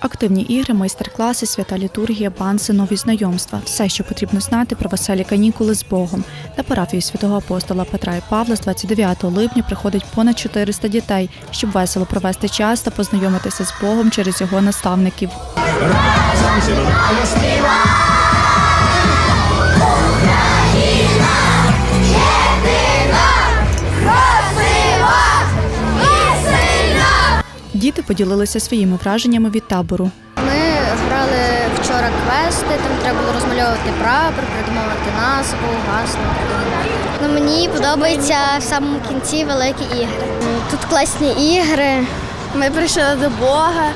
Активні ігри, майстер-класи, свята літургія, банси, нові знайомства все, що потрібно знати про веселі канікули з Богом. На парафію святого апостола Петра і Павла з 29 липня приходить понад 400 дітей, щоб весело провести час та познайомитися з Богом через його наставників. Діти поділилися своїми враженнями від табору. Ми грали вчора квести, там треба було розмальовувати прапор, придумувати назву, гасло. Ну, мені подобається в самому кінці великі ігри. Тут класні ігри. Ми прийшли до Бога.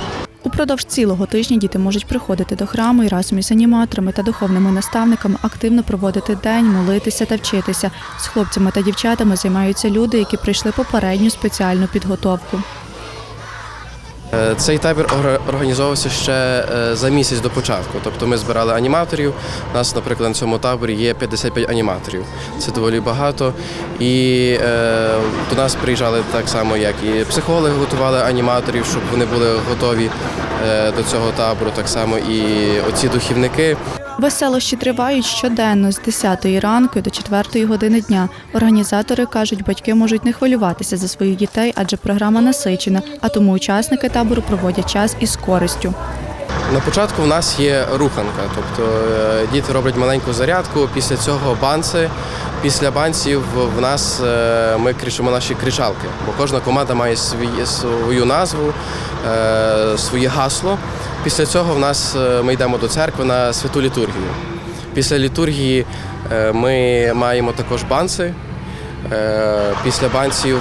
Упродовж цілого тижня діти можуть приходити до храму і разом із аніматорами та духовними наставниками активно проводити день, молитися та вчитися. З хлопцями та дівчатами займаються люди, які пройшли попередню спеціальну підготовку. Е, Цей табір організовувався ще е, за місяць до початку. Тобто ми збирали аніматорів. У нас, наприклад, на цьому таборі є 55 аніматорів. Це доволі багато. І е, до нас приїжджали так само, як і психологи готували аніматорів, щоб вони були готові до цього табору. Так само і оці духівники. Веселощі тривають щоденно з 10 ранку до 4 години дня. Організатори кажуть, батьки можуть не хвилюватися за своїх дітей, адже програма насичена, а тому учасники табору проводять час із користю. На початку в нас є руханка, тобто е, діти роблять маленьку зарядку, після цього банси. Після банців в нас е, ми кричимо наші кричалки, бо кожна команда має свій- свою назву, е, своє гасло. Після цього в нас ми йдемо до церкви на святу літургію. Після літургії ми маємо також банси. Після банців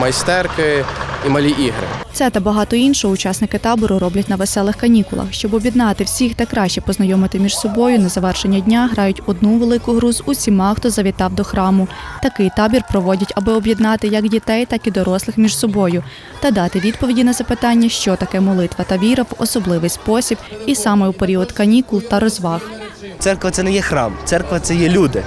майстерки і малі ігри. Це та багато іншого учасники табору роблять на веселих канікулах. Щоб об'єднати всіх та краще познайомити між собою, на завершення дня грають одну велику гру з усіма, хто завітав до храму. Такий табір проводять, аби об'єднати як дітей, так і дорослих між собою та дати відповіді на запитання, що таке молитва та віра в особливий спосіб, і саме у період канікул та розваг. Церква це не є храм, церква це є люди.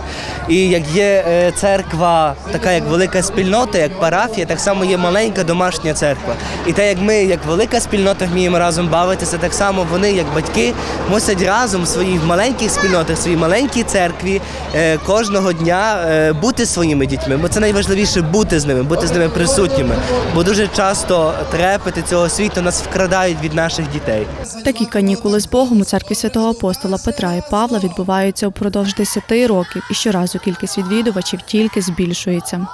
І як є е, церква, така як велика спільнота, як парафія, так само є маленька домашня церква. І те, як ми, як велика спільнота, вміємо разом бавитися, так само вони, як батьки, мусять разом в своїх маленьких спільнотах, в своїй маленькій церкві е, кожного дня е, бути своїми дітьми. Бо це найважливіше бути з ними, бути з ними присутніми. Бо дуже часто трепети цього світу нас вкрадають від наших дітей. Такі канікули з Богом у церкві святого апостола Петра і Павла відбуваються упродовж 10 років, і щоразу кількість відвідувачів тільки збільшується.